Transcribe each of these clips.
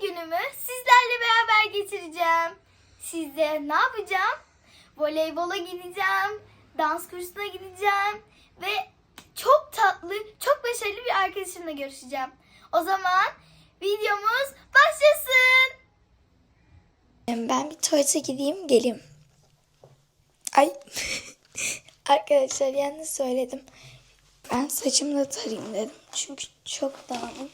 günümü sizlerle beraber geçireceğim. Sizde ne yapacağım? Voleybola gideceğim, dans kursuna gideceğim ve çok tatlı, çok başarılı bir arkadaşımla görüşeceğim. O zaman videomuz başlasın. Ben bir tuvalete gideyim geleyim. Ay. Arkadaşlar yanlış söyledim. Ben saçımı da tarayayım dedim. Çünkü çok dağınık.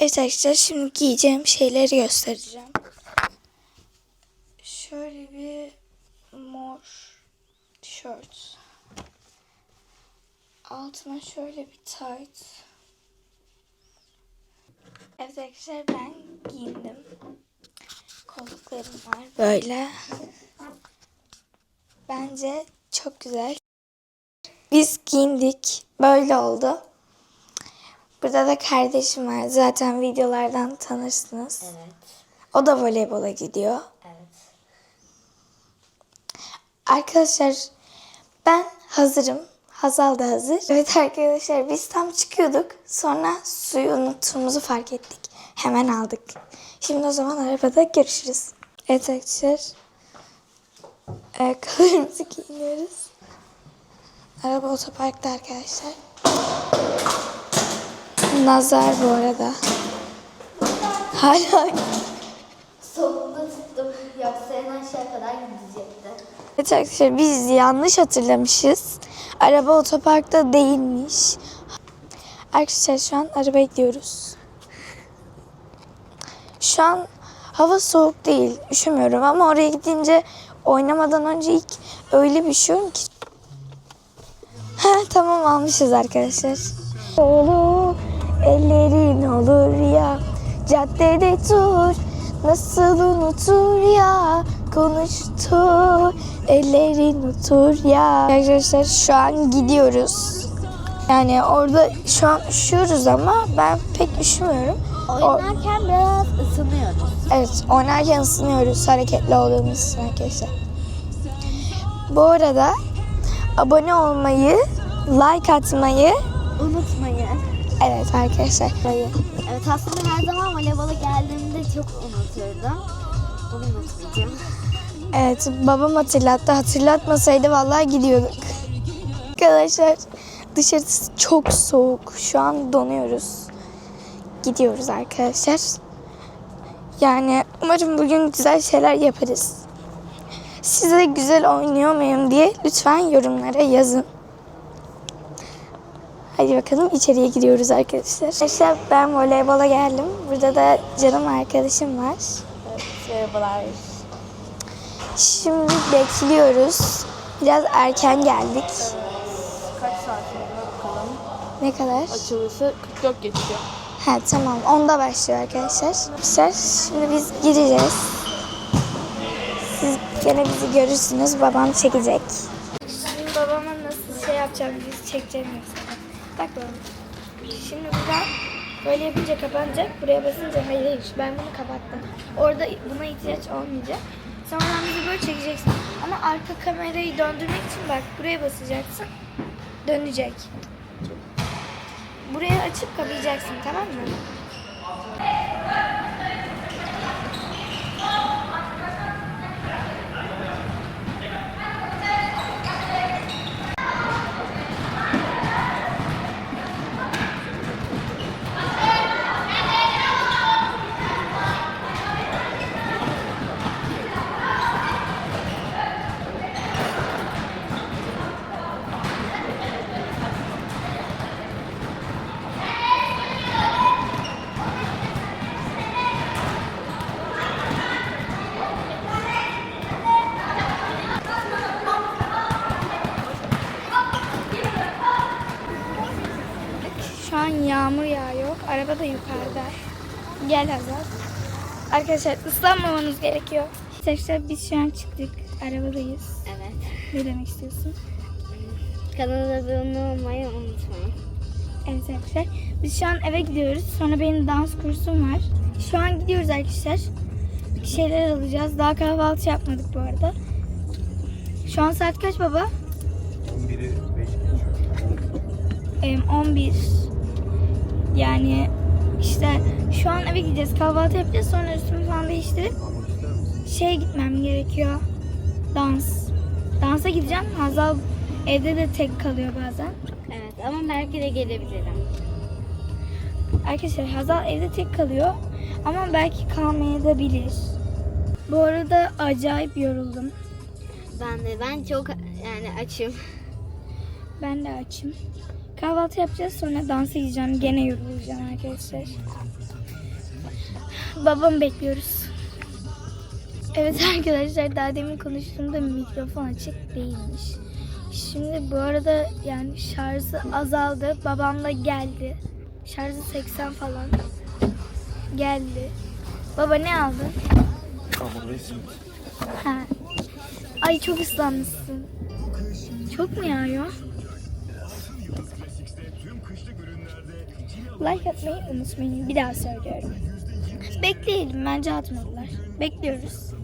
Evet arkadaşlar şimdi giyeceğim şeyleri göstereceğim. Şöyle bir mor tişört. Altına şöyle bir tight. Evet arkadaşlar ben giyindim. Kolluklarım var böyle. Bence çok güzel. Biz giyindik. Böyle oldu. Burada da kardeşim var. Zaten videolardan tanırsınız. Evet. O da voleybola gidiyor. Evet. Arkadaşlar ben hazırım. Hazal da hazır. Evet arkadaşlar biz tam çıkıyorduk. Sonra suyu unuttuğumuzu fark ettik. Hemen aldık. Şimdi o zaman arabada görüşürüz. Evet arkadaşlar. Ayakkabılarımızı giyiniyoruz. Araba otoparkta arkadaşlar. Nazar bu arada. Hala Sonunda tuttum. Yoksa en aşağı kadar gidecekti. Evet arkadaşlar biz yanlış hatırlamışız. Araba otoparkta değilmiş. Arkadaşlar şu an arabaya gidiyoruz. Şu an hava soğuk değil. Üşümüyorum ama oraya gidince oynamadan önce ilk öyle bir üşüyorum ki. Ha, tamam almışız arkadaşlar. Olur ellerin olur ya caddede dur nasıl unutur ya konuştu ellerin unutur ya arkadaşlar şu an gidiyoruz yani orada şu an üşüyoruz ama ben pek üşümüyorum O- Oynarken biraz ısınıyoruz. Evet, oynarken ısınıyoruz hareketli olduğumuz için arkadaşlar. Bu arada abone olmayı, like atmayı. Evet arkadaşlar. Evet aslında her zaman voleybola geldiğimde çok unuturdum. Bunu unutmayacağım. Evet, babam hatırlattı. Hatırlatmasaydı vallahi gidiyorduk. Arkadaşlar dışarısı çok soğuk. Şu an donuyoruz. Gidiyoruz arkadaşlar. Yani umarım bugün güzel şeyler yaparız. Size güzel oynuyor muyum diye lütfen yorumlara yazın. Hadi bakalım içeriye gidiyoruz arkadaşlar. Arkadaşlar ben voleybola geldim. Burada da canım arkadaşım var. Merhabalar. Şimdi bekliyoruz. Biraz erken geldik. Kaç saat sonra bakalım. Ne kadar? Açılışı 44 geçiyor. Ha tamam. Onda başlıyor arkadaşlar. Arkadaşlar şimdi biz gireceğiz. Siz gene bizi görürsünüz. Babam çekecek. Şimdi babama nasıl şey yapacağım biz çekeceğim mesela. Babam. Şimdi buradan böyle yapınca kapanacak. Buraya basınca hayır. Ben bunu kapattım. Orada buna ihtiyaç olmayacak. Sonra bizi böyle çekeceksin. Ama arka kamerayı döndürmek için bak buraya basacaksın. Dönecek. Buraya açıp kapayacaksın tamam mı? Yağmur yağıyor. Araba da yukarıda. Gel Hazal. Arkadaşlar ıslanmamanız gerekiyor. Arkadaşlar biz şu an çıktık. Arabadayız. Evet. Ne demek istiyorsun? Kanala abone olmayı unutmayın. Evet arkadaşlar. Biz şu an eve gidiyoruz. Sonra benim dans kursum var. Şu an gidiyoruz arkadaşlar. Bir şeyler alacağız. Daha kahvaltı yapmadık bu arada. Şu an saat kaç baba? 11'i 5 geçiyor. Em, 11. Yani işte şu an eve gideceğiz. Kahvaltı yapacağız. Sonra üstümü falan değiştirip şeye gitmem gerekiyor. Dans. Dansa gideceğim. Hazal evde de tek kalıyor bazen. Evet ama belki de gelebilirim. Arkadaşlar Hazal evde tek kalıyor. Ama belki kalmayabilir. Bu arada acayip yoruldum. Ben de ben çok yani açım. Ben de açım. Kahvaltı yapacağız sonra dansa gideceğim. Gene yorulacağım arkadaşlar. Babamı bekliyoruz. Evet arkadaşlar daha demin konuştuğumda mikrofon açık değilmiş. Şimdi bu arada yani şarjı azaldı. Babam da geldi. Şarjı 80 falan. Geldi. Baba ne aldın? Ha. Ay çok ıslanmışsın. Çok mu yağıyor? Like atmayı unutmayın. Bir daha söylüyorum. Bekleyelim. Bence atmadılar. Bekliyoruz.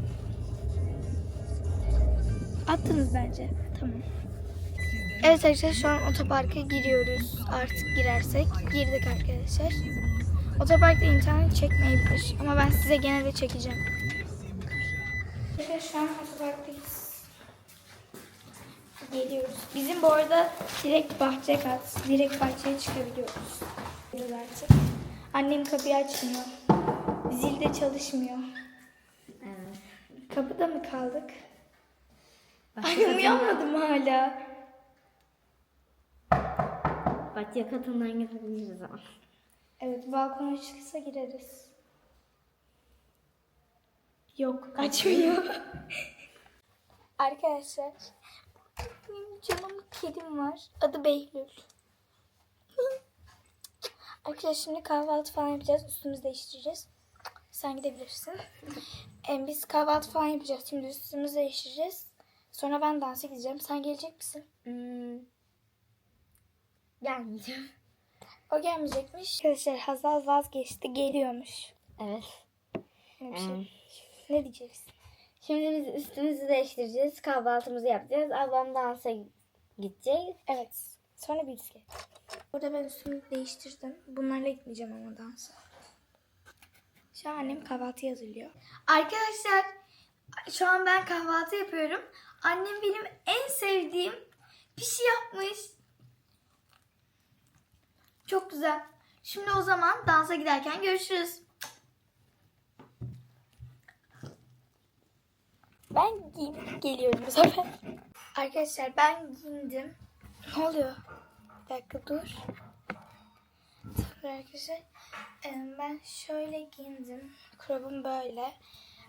Attınız bence. Tamam. Evet arkadaşlar şu an otoparka giriyoruz. Artık girersek. Girdik arkadaşlar. Otoparkta internet çekmeyebilir. Ama ben size gene de çekeceğim. Arkadaşlar şu an otoparktayız. Geliyoruz. Bizim bu arada direkt bahçe kat. Direkt bahçeye çıkabiliyoruz. Artık. Annem kapıyı açmıyor. Zil de çalışmıyor. Evet. Kapıda mı kaldık? Ay uyanmadım hala. Bak yakatından girebiliriz ama. Evet balkona çıksa gireriz. Yok açmıyor. Arkadaşlar benim canım kedim var. Adı Behlül. Arkadaşlar şimdi kahvaltı falan yapacağız. Üstümüzü değiştireceğiz. Sen gidebilirsin. Em, biz kahvaltı falan yapacağız. Şimdi üstümüzü değiştireceğiz. Sonra ben dansa gideceğim. Sen gelecek misin? Hmm. Gelmeyeceğim. O gelmeyecekmiş. Arkadaşlar Hazal vazgeçti. Geliyormuş. Evet. Ne, bir şey. Hmm. ne diyeceksin? Şimdi biz üstümüzü değiştireceğiz. Kahvaltımızı yapacağız. Ablam dansa gidecek. Evet. Sonra bir bisiklet. Burada ben üstümü değiştirdim. Bunlarla gitmeyeceğim ama dansa. Şu an annem kahvaltı hazırlıyor. Arkadaşlar şu an ben kahvaltı yapıyorum. Annem benim en sevdiğim pişi yapmış. Çok güzel. Şimdi o zaman dansa giderken görüşürüz. Ben giyinip geliyorum bu sefer. Arkadaşlar ben giyindim. Ne oluyor? Bir dakika dur. Dur arkadaşlar. Ben şöyle giyindim. Krobum böyle.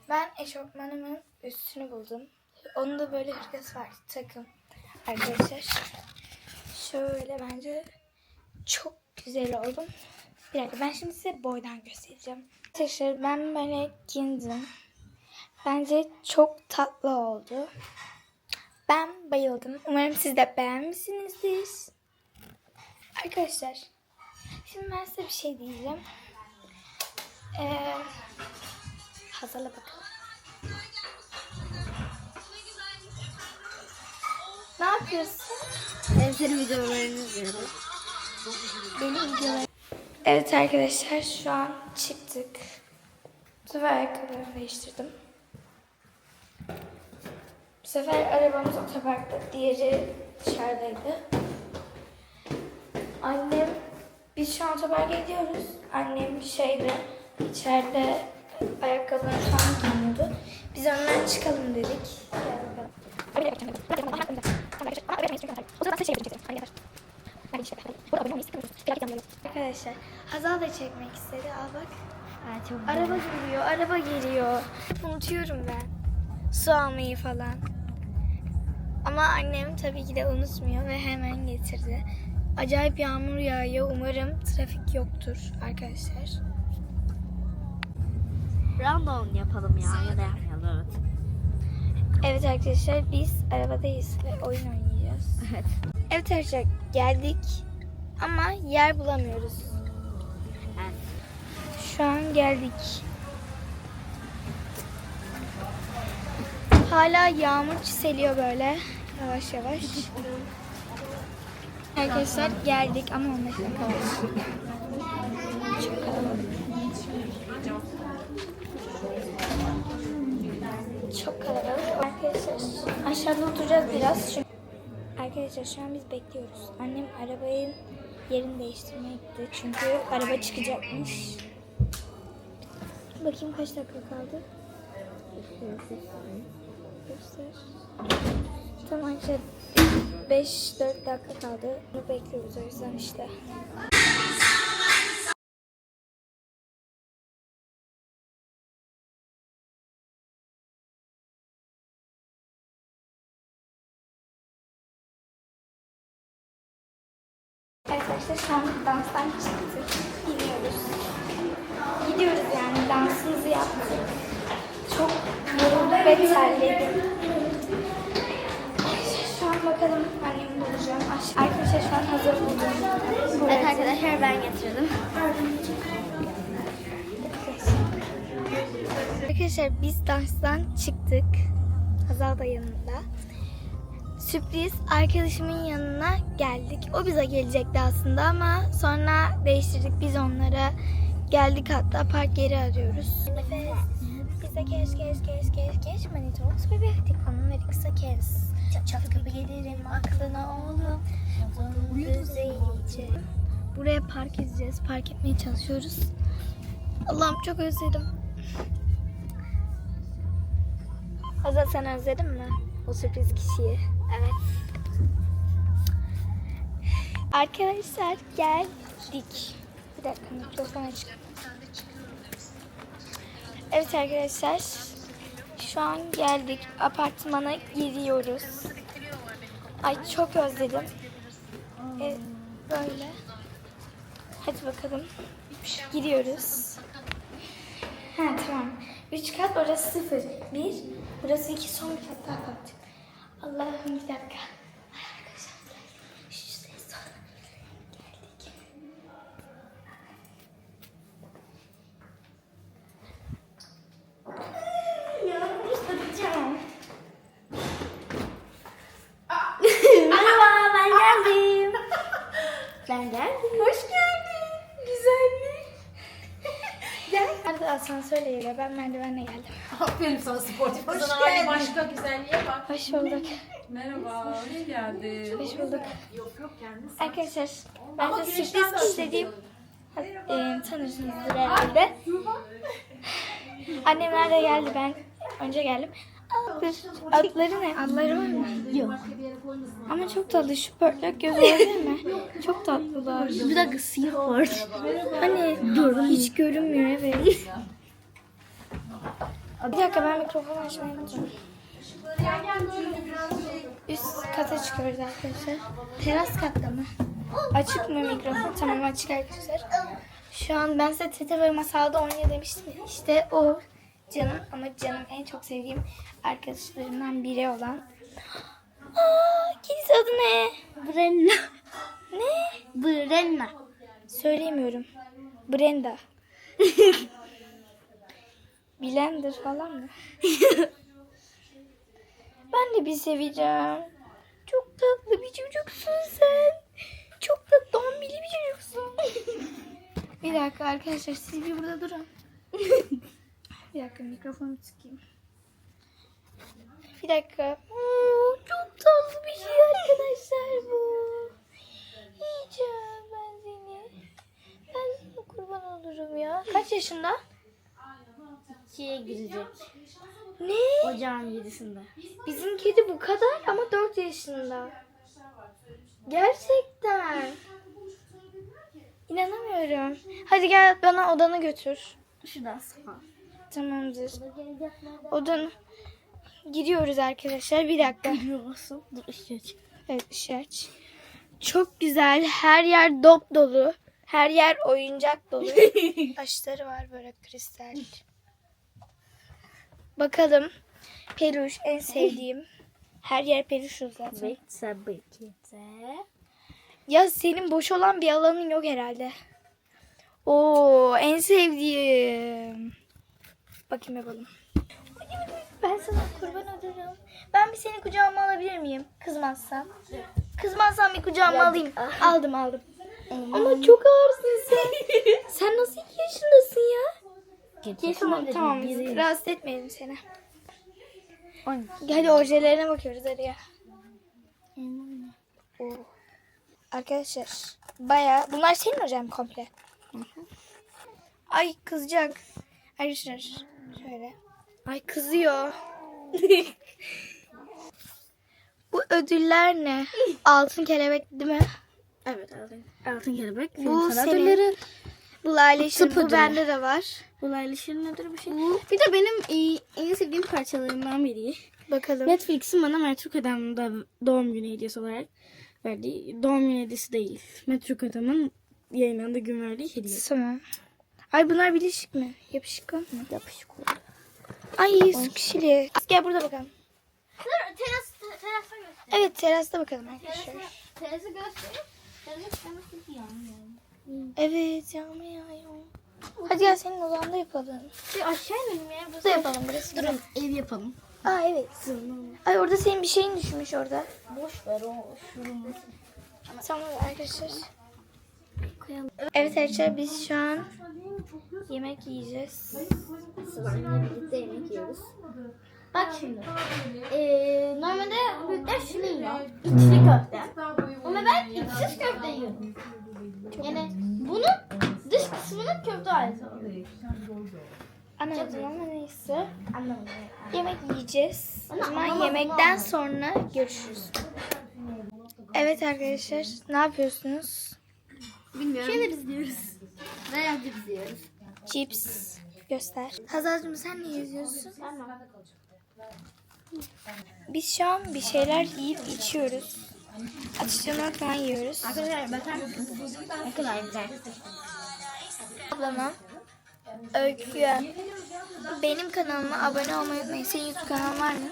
Ben eşofmanımın üstünü buldum. Onun da böyle hırkası var. Takım. Arkadaşlar. Şöyle bence çok güzel oldum. Bir dakika ben şimdi size boydan göstereceğim. Arkadaşlar ben böyle giyindim. Bence çok tatlı oldu. Ben bayıldım. Umarım siz de beğenmişsinizdir. Arkadaşlar, şimdi ben size bir şey diyeceğim. Ee, Hazal'a bakalım. Ne yapıyorsun? Ben senin videolarını izliyorum. Benim videolarım. Evet arkadaşlar şu an çıktık. Bu sefer ayakkabılarımı değiştirdim. Bu sefer arabamız otoparkta. Diğeri dışarıdaydı. Annem, biz şu an otoparka gidiyoruz. Annem şeyde içeride ayakkabılarını falan giyiniyordu. Biz önden çıkalım dedik. Bakalım. Arkadaşlar Hazal da çekmek istedi. Al bak. Ha, çok Araba geliyor, araba geliyor. Unutuyorum ben. Su almayı falan. Ama annem tabii ki de unutmuyor ve hemen getirdi. Acayip yağmur yağıyor. Umarım trafik yoktur arkadaşlar. Random yapalım ya ya da yapmayalım evet. Evet arkadaşlar biz arabadayız ve oyun oynayacağız. Evet. Evet arkadaşlar geldik ama yer bulamıyoruz. evet. Şu an geldik. Hala yağmur çiseliyor böyle yavaş yavaş. Arkadaşlar geldik ama 15 dakika var. Çok kalabalık. Çok kalabalık. Arkadaşlar aşağıda oturacağız biraz. Çünkü... Arkadaşlar şu an biz bekliyoruz. Annem arabayın yerini değiştirmeye gitti. Çünkü araba çıkacakmış. Bakayım kaç dakika kaldı. Göster. Tamam işte 5-4 dakika kaldı. Bunu bekliyoruz o yüzden işte. Arkadaşlar şu an danstan çıktık. Gidiyoruz. Gidiyoruz yani dansımızı yaptık. Çok yoruldum ve terledim. Şu an bakalım annemi bulacağım. Aş- Arkadaşlar şu an hazır buldum. Evet arkadaşlar ben getirdim. Arkadaşlar biz danstan çıktık. Hazal da yanında. Sürpriz arkadaşımın yanına geldik. O bize gelecekti aslında ama sonra değiştirdik. Biz onlara geldik hatta park yeri arıyoruz. Bize geç geç geç geç geç Manitos bebi hadi konuları kısa kes. Gibi gelirim aklına oğlum. Buraya park edeceğiz. Park etmeye çalışıyoruz. Allah'ım çok özledim. Hazal sen özledin mi? O sürpriz kişiyi. Evet. Arkadaşlar geldik. Bir dakika mikrofon açık. Evet arkadaşlar. Şu an geldik. Apartmana giriyoruz. Ay çok özledim. Evet, böyle. Hadi bakalım. Giriyoruz. Ha tamam. Üç kat orası sıfır. Bir. Burası iki son bir kat daha kalacak. Allah'ım bir dakika. Ay arkadaşlar. Şu ses son. Geldik. Yağmur ıslatacağım. Merhaba ben geldim. ben geldim. Hoş geldin. Güzellik. Gel. Hadi asansörle geliyor. Ben merdivenle geldim. Aferin sana sportif kızın hali başka güzelliğe bak. Hoş bulduk. Merhaba, hoş geldin. Hoş bulduk. Yok yok kendisi. Arkadaşlar ben de sürpriz istediğim e, tanırsınızdır herhalde. Annemler de geldi ben önce geldim. Kız, Adları ne? Adları var mı? Yok. Ama çok tatlı. Şu pörtlek göz olabilir mi? Çok tatlılar. Bir dakika siyah var. Hani hiç görünmüyor evet. Bir dakika ben mikrofonu açmayı unuttum. Üst kata çıkıyoruz arkadaşlar. Teras katta mı? Açık mı mikrofon? Tamam açık arkadaşlar. Şu an ben size Tete ve Masal'da oynuyor demiştim. ya. İşte o canım ama canım en çok sevdiğim arkadaşlarımdan biri olan. Aa, kedisi adı ne? Brenna. Ne? Brenna. Söyleyemiyorum. Brenda. Blender falan mı? ben de bir seveceğim. Çok tatlı bir çocuksun sen. Çok da dombili bir çocuksun. bir dakika arkadaşlar siz bir burada durun. bir dakika mikrofonu sıkayım. Bir dakika. Oo, çok tatlı bir şey arkadaşlar bu. Yiyeceğim ben seni. Ben sana kurban olurum ya. Kaç yaşında? İkiye girecek. Ne? Ocağın yedisinde. Bizim kedi bu kadar ama 4 yaşında. Gerçekten. İnanamıyorum. Hadi gel bana odanı götür. Şuradan sağ. Tamamdır. Odan gidiyoruz arkadaşlar. Bir dakika. Biliyorsun. Dur ışığı aç. Evet ışığı aç. Çok güzel. Her yer dop dolu. Her yer oyuncak dolu. Taşları var böyle kristal. Bakalım. Peluş en sevdiğim. Her yer peluş zaten. Bekle bekle. Ya senin boş olan bir alanın yok herhalde. Oo en sevdiğim. Bakayım yapalım. Ben sana kurban olurum. Ben bir seni kucağıma alabilir miyim? Kızmazsan. Kızmazsan bir kucağıma alayım. Aldım aldım. Ama çok ağırsın sen. sen nasıl iki yaşındasın ya? Tamam tamam rahatsız etmeyelim seni. Hadi ojelerine bakıyoruz hadi ya. Arkadaşlar baya bunlar senin hocam komple. Ay kızacak. Arkadaşlar şöyle. Ay kızıyor. Bu ödüller ne? Altın kelebek değil mi? Evet altın, altın kelebek. Bu senin. ödülleri. Bu Lale Işıl, Tıp bu bende de var. Bu Layla Şirin ödülü bir şey. Bir de benim e, en sevdiğim parçalarımdan biri. Bakalım. Netflix'in bana Metruk Adam'da doğum günü hediyesi olarak verdiği doğum günü hediyesi değil. Metruk Adam'ın yayınlandığı gün verdiği hediye. Tamam. Ay bunlar bilişik mi? Yapışık mı? Yapışık oldu. Ay su kişili. Gel burada bakalım. Teras, terasta göster. Evet terasta bakalım arkadaşlar. Terası göster. Terası göster. Evet yağmur yağıyor. Hadi gel senin odanda yapalım. Bir aşağı inelim ya. Burada yapalım burası. Durun ev yapalım. Aa evet. Ay orada senin bir şeyin düşmüş orada. Boş ver o şurun. Tamam arkadaşlar. Evet arkadaşlar biz şu an yemek yiyeceğiz. Slime'la birlikte yemek yiyoruz. Bak şimdi. Ee, normalde büyükler şunu yiyor. İçli köfte. Ama ben içsiz köfte yiyorum. Yani bunun dış kısmının köfte halisi. Anlamadım ama neyse. Anlamadım. Yemek yiyeceğiz. O zaman yemekten sonra görüşürüz. Evet arkadaşlar ne yapıyorsunuz? Bilmiyorum. Şeyler izliyoruz. Bayağı izliyoruz. Cips göster. Hazalcığım sen ne yazıyorsun? Biz şu an bir şeyler yiyip içiyoruz. Atıştırmalık falan yiyoruz. Arkadaşlar bakar mısınız? Ne kadar güzel. Ablama, Öykü'ye, benim kanalıma abone olmayı unutmayın. Senin YouTube kanalın var mı?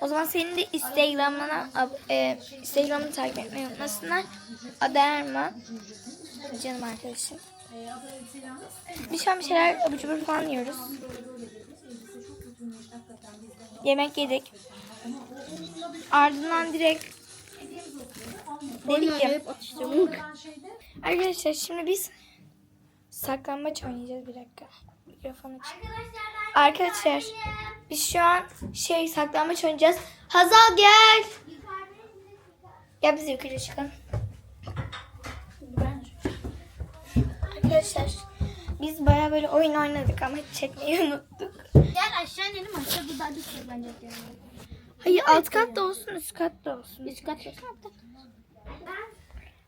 O zaman senin de Instagram'ına e, Instagram'ını takip etmeyi unutmasınlar. Adı Erman. Canım arkadaşım. Biz şu an bir şeyler abur cubur falan yiyoruz. Yemek yedik. Ardından direkt dedik atıştırmalık. Arkadaşlar şimdi biz saklambaç oynayacağız bir dakika. Mikrofonu aç. Arkadaşlar biz şu an şey saklambaç oynayacağız. Hazal gel. Gel biz yukarı çıkalım. Arkadaşlar biz baya böyle oyun oynadık ama çekmeyi unuttuk. Gel aşağı inelim aşağıda daha düşük bence. Hayır alt kat da olsun üst kat da olsun. Üst kat üst kat.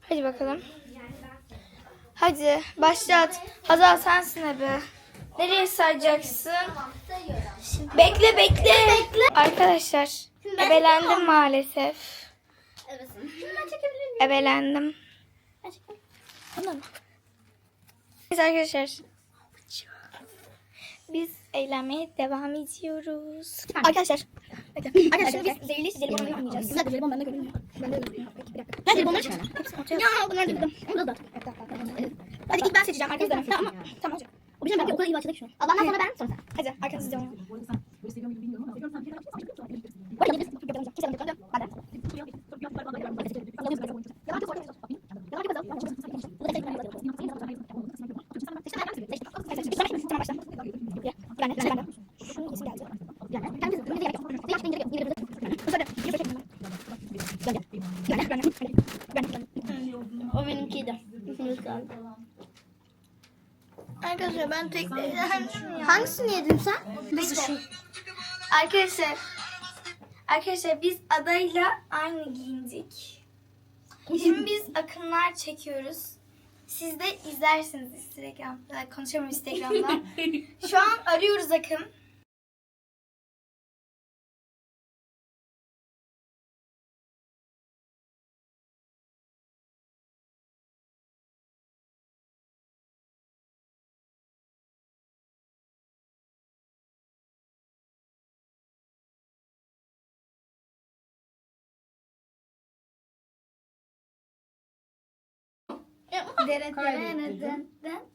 Hadi bakalım. Hadi başlat. Hazal sensin abi. Nereye sayacaksın? Bekle bekle. Arkadaşlar ebelendim maalesef. Ebelendim. Biz arkadaşlar biz eğlenmeye devam ediyoruz. Arkadaşlar. Arkadaşlar biz zehirli jelibonları oynayacağız. Bir dakika jelibon bende görünmüyor. Ben de yapıyorum. Peki, bir dakika. Ben jelibonları çıkar. Ya bunlar dedim. Burada da. Hadi ilk ben seçeceğim. Ben. Tamam. Tamam hocam. O bizim belki okula iyi başladık şu an. Allah'tan sonra ben sonra sen. Hadi arkanızda oynayalım. Bak yediniz. Ben tek Hangisini yedin sen? Arkadaşlar Arkadaşlar biz adayla aynı giyindik. Şimdi biz akımlar çekiyoruz. Siz de izlersiniz Instagram'da. Konuşamıyorum Instagram'da. Şu an arıyoruz akım.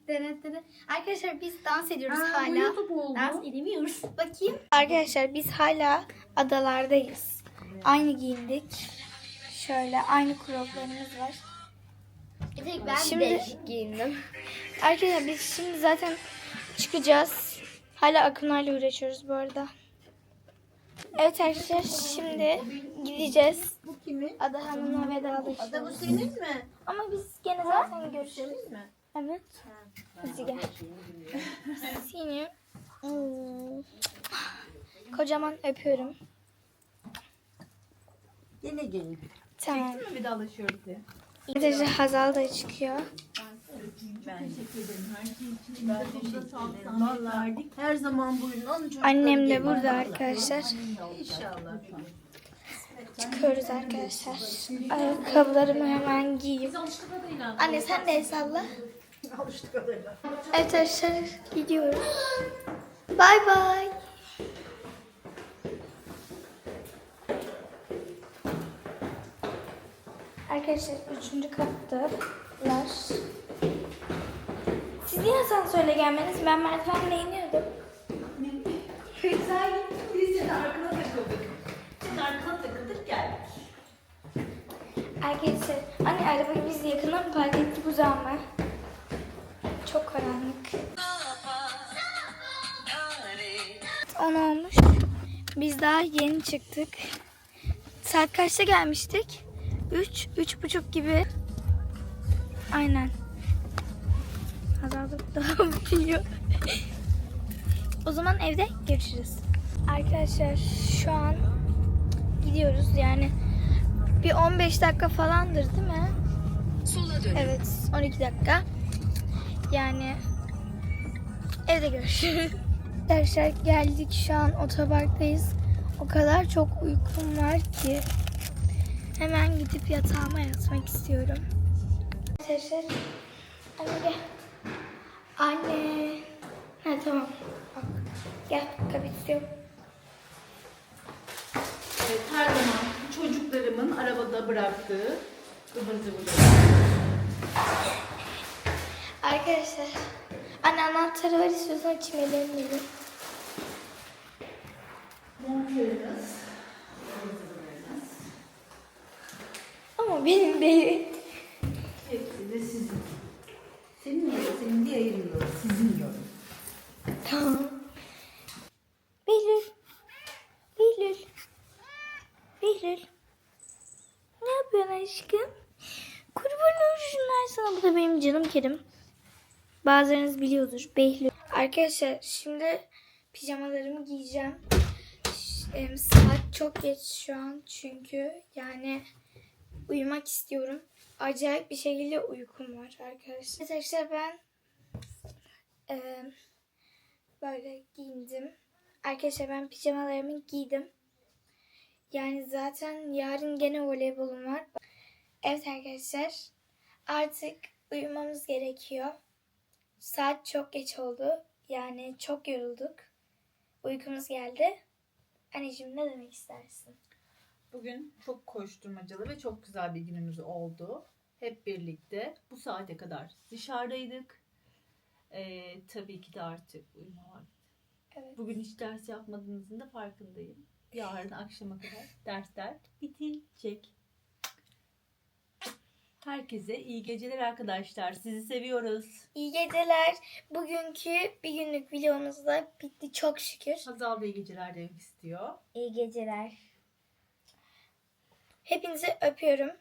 Dere. Arkadaşlar biz dans ediyoruz hala. Dans edemiyoruz. Bakayım. Arkadaşlar biz hala adalardayız. Aynı giyindik. Şöyle aynı croplarımız var. Bir tek ben Şimdi- değişik giyindim. Arkadaşlar biz şimdi zaten çıkacağız. Hala akımlarla uğraşıyoruz bu arada. Evet arkadaşlar şimdi gideceğiz. Bu kimin? Ada Hanım'la vedalaşıyoruz. Ada bu senin mi? Ama biz gene zaten görüşürüz. mi? Evet. Hadi gel. Seni hmm, kocaman öpüyorum. Yine gelin. Tamam. Değil mi vedalaşıyoruz diye? Arkadaşlar Hazal da çıkıyor. Ben teşekkür ederim. Her şey için ben teşekkür ederim. Vallahi her zaman buyurun. Alın Annem de burada arkadaşlar. İnşallah. Çıkıyoruz arkadaşlar. Ayakkabılarımı hemen giyeyim. Anne sen de el salla. Evet arkadaşlar gidiyoruz. Bay bay. Arkadaşlar üçüncü kattalar. Niye asansörle gelmediniz? Ben merdivenle iniyordum. Güzel Biz de arkana takıldık. Biz arkana takıldık geldik. Arkadaşlar anne arabayı biz yakından mı park ettik uzağım mı? Çok karanlık. 10 olmuş. Biz daha yeni çıktık. Saat kaçta gelmiştik? 3, üç buçuk gibi. Aynen. Azaldı daha biliyor. o zaman evde görüşürüz. Arkadaşlar şu an gidiyoruz yani bir 15 dakika falandır değil mi? Evet 12 dakika. Yani evde görüşürüz. Arkadaşlar geldik şu an otoparktayız. O kadar çok uykum var ki. Hemen gidip yatağıma yatmak istiyorum. Arkadaşlar anne gel. Anne. Ha tamam. Bak. Gel istiyorum. Evet, her zaman çocuklarımın arabada bıraktığı ıvır zıvır. Arkadaşlar. Anne anahtarı var istiyorsan çimelerim dedi. Montlarınız, ıvır zıvırlarınız. Ama benim değil. Hepsi de sizin. Senin da senin diye ayırmıyorum. Sizin diyorum. Tamam. Behlül. Behlül. Behlül. Ne yapıyorsun aşkım? Kurban olsunlar sana. Bu da benim canım kedim. Bazılarınız biliyordur. Behlül. Arkadaşlar şimdi pijamalarımı giyeceğim. Saat çok geç şu an çünkü yani uyumak istiyorum. Acayip bir şekilde uykum var arkadaşlar. Arkadaşlar ben em, böyle giyindim. Arkadaşlar ben pijamalarımı giydim. Yani zaten yarın gene voleybolum var. Evet arkadaşlar artık uyumamız gerekiyor. Saat çok geç oldu. Yani çok yorulduk. Uykumuz geldi. Anneciğim ne demek istersin? Bugün çok koşturmacalı ve çok güzel bir günümüz oldu. Hep birlikte bu saate kadar dışarıdaydık. Ee, tabii ki de artık uyuma vakti. Evet. Bugün hiç ders yapmadığınızın da farkındayım. Yarın akşama kadar dersler bitecek. Herkese iyi geceler arkadaşlar. Sizi seviyoruz. İyi geceler. Bugünkü bir günlük videomuz da bitti çok şükür. Hazal da iyi geceler demek istiyor. İyi geceler. Hepinizi öpüyorum.